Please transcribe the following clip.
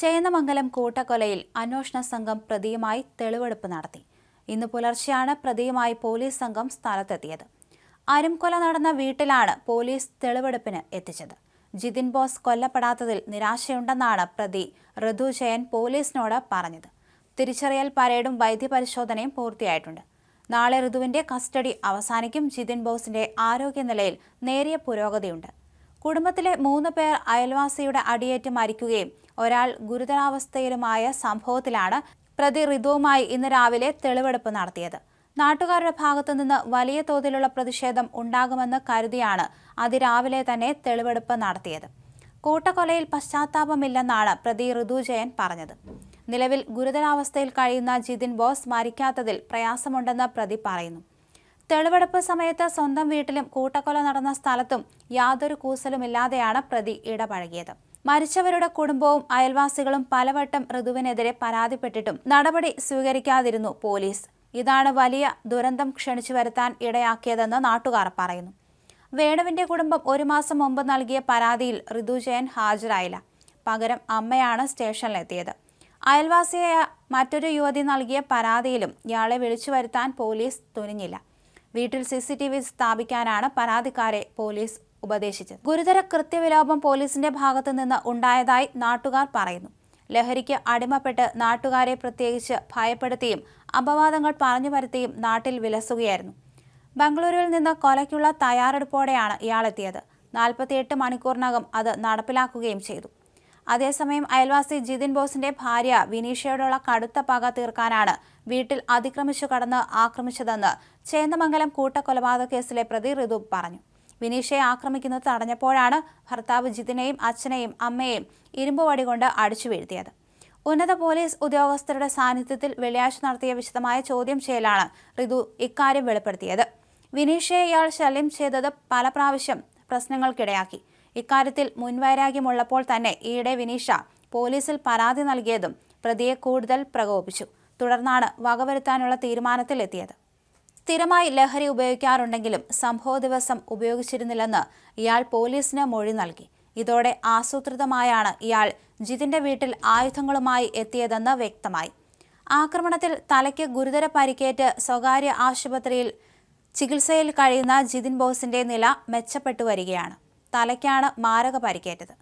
ചേന്നമംഗലം കൂട്ടക്കൊലയിൽ അന്വേഷണ സംഘം പ്രതിയുമായി തെളിവെടുപ്പ് നടത്തി. ഇന്ന് പുലർച്ചെയാണ് പ്രതിയുമായി പോലീസ് സംഘം സ്ഥലത്തെത്തിയത്. അരുംകൊല നടന്ന വീട്ടിലാണ് പോലീസ് തെളിവെടുപ്പിന് എത്തിച്ചത്. ജിതിൻ ബോസ് കൊല്ലപ്പെടാത്തതിൽ നിരാശയുണ്ടെന്നാണ് പ്രതി ഋതു ജയൻ പോലീസിനോട് പറഞ്ഞത്. തിരിച്ചറിയൽ പരേഡും വൈദ്യപരിശോധനയും പൂർത്തിയായിട്ടുണ്ട്. നാളെ ഋതുവിന്റെ കസ്റ്റഡി അവസാനിക്കും. ജിതിൻ ബോസിന്റെ ആരോഗ്യനിലയിൽ നേരിയ പുരോഗതിയുണ്ട്. കുടുംബത്തിലെ മൂന്ന് പേർ അയൽവാസിയുടെ അടിയേറ്റ് മരിക്കുകയും ഒരാൾ ഗുരുതരാവസ്ഥയിലുമായ സംഭവത്തിലാണ് പ്രതി റിതുവുമായി ഇന്ന് രാവിലെ തെളിവെടുപ്പ് നടത്തിയത്. നാട്ടുകാരുടെ ഭാഗത്തു നിന്ന് വലിയ തോതിലുള്ള പ്രതിഷേധം ഉണ്ടാകുമെന്ന് കരുതിയാണ് അതിരാവിലെ തന്നെ തെളിവെടുപ്പ് നടത്തിയത്. കൂട്ടക്കൊലയിൽ പശ്ചാത്താപമില്ലെന്നാണ് പ്രതി ഋതുജയൻ പറഞ്ഞത്. നിലവിൽ ഗുരുതരാവസ്ഥയിൽ കഴിയുന്ന ജിതിൻ ബോസ് മരിക്കാത്തതിൽ പ്രയാസമുണ്ടെന്ന് പ്രതി പറയുന്നു. തെളിവെടുപ്പ് സമയത്ത് സ്വന്തം വീട്ടിലും കൂട്ടക്കൊല നടന്ന സ്ഥലത്തും യാതൊരു കൂസലുമില്ലാതെയാണ് പ്രതി ഇടപഴകിയത്. മരിച്ചവരുടെ കുടുംബവും അയൽവാസികളും പലവട്ടം ഋതുവിനെതിരെ പരാതിപ്പെട്ടിട്ടും നടപടി സ്വീകരിക്കാതിരുന്നു പോലീസ്. ഇതാണ് വലിയ ദുരന്തം ക്ഷണിച്ചു വരുത്താൻ ഇടയാക്കിയതെന്ന് നാട്ടുകാർ പറയുന്നു. വേണുവിന്റെ കുടുംബം ഒരു മാസം മുമ്പ് നൽകിയ പരാതിയിൽ ഋതുജയൻ ഹാജരായില്ല. പകരം അമ്മയാണ് സ്റ്റേഷനിലെത്തിയത്. അയൽവാസിയായ മറ്റൊരു യുവതി നൽകിയ പരാതിയിലും ഇയാളെ വിളിച്ചു വരുത്താൻ പോലീസ് തുനിഞ്ഞില്ല. വീട്ടിൽ സി സി ടി വി സ്ഥാപിക്കാനാണ് പരാതിക്കാരെ പോലീസ് ഉപദേശിച്ചത്. ഗുരുതര കൃത്യവിലോപം പോലീസിന്റെ ഭാഗത്തു നിന്ന് ഉണ്ടായതായി നാട്ടുകാർ പറയുന്നു. ലഹരിക്ക് അടിമപ്പെട്ട് നാട്ടുകാരെ പ്രത്യേകിച്ച് ഭയപ്പെടുത്തിയും അപവാദങ്ങൾ പറഞ്ഞു വരുത്തിയും നാട്ടിൽ വിലസുകയായിരുന്നു. ബംഗളൂരുവിൽ നിന്ന് കൊലയ്ക്കുള്ള തയ്യാറെടുപ്പോടെയാണ് ഇയാളെത്തിയത്. നാൽപ്പത്തിയെട്ട് മണിക്കൂറിനകം അത് നടപ്പിലാക്കുകയും ചെയ്തു. അതേസമയം അയൽവാസി ജിതിൻ ബോസിന്റെ ഭാര്യ വിനീഷയോടുള്ള കടുത്ത പക തീർക്കാനാണ് വീട്ടിൽ അതിക്രമിച്ചു കടന്ന് ആക്രമിച്ചതെന്ന് ചേന്ദമംഗലം കൂട്ടക്കൊലപാതക കേസിലെ പ്രതി ഋതു പറഞ്ഞു. വിനീഷയെ ആക്രമിക്കുന്നത് തടഞ്ഞപ്പോഴാണ് ഭർത്താവ് ജിതിനെയും അച്ഛനെയും അമ്മയെയും ഇരുമ്പ് വടി കൊണ്ട് അടിച്ചു വീഴ്ത്തിയത്. ഉന്നത പോലീസ് ഉദ്യോഗസ്ഥരുടെ സാന്നിധ്യത്തിൽ വെള്ളിയാഴ്ച നടത്തിയ വിശദമായ ചോദ്യം ചെയ്യലാണ് ഋതു ഇക്കാര്യം വെളിപ്പെടുത്തിയത്. വിനീഷയെ ഇയാൾ ശല്യം ചെയ്തത് പല പ്രാവശ്യം പ്രശ്നങ്ങൾക്കിടയാക്കി. ഇക്കാര്യത്തിൽ മുൻവൈരാഗ്യമുള്ളപ്പോൾ തന്നെ ഈയിടെ വിനീഷ പോലീസിൽ പരാതി നൽകിയതും പ്രതിയെ കൂടുതൽ പ്രകോപിച്ചു തുടർന്നാണ് വകവരുത്താനുള്ള തീരുമാനത്തിലെത്തിയത്. സ്ഥിരമായി ലഹരി ഉപയോഗിക്കാറുണ്ടെങ്കിലും സംഭവ ദിവസം ഉപയോഗിച്ചിരുന്നില്ലെന്ന് ഇയാൾ പോലീസിന് മൊഴി നൽകി. ഇതോടെ ആസൂത്രിതമായാണ് ഇയാൾ ജിതിന്റെ വീട്ടിൽ ആയുധങ്ങളുമായി എത്തിയതെന്ന് വ്യക്തമായി. ആക്രമണത്തിൽ തലയ്ക്ക് ഗുരുതര പരിക്കേറ്റ് സ്വകാര്യ ആശുപത്രിയിൽ ചികിത്സയിൽ കഴിയുന്ന ജിതിൻ ബോസിന്റെ നില മെച്ചപ്പെട്ടു വരികയാണ് തലയ്ക്കാണ് മാരക പരിക്കേറ്റത്.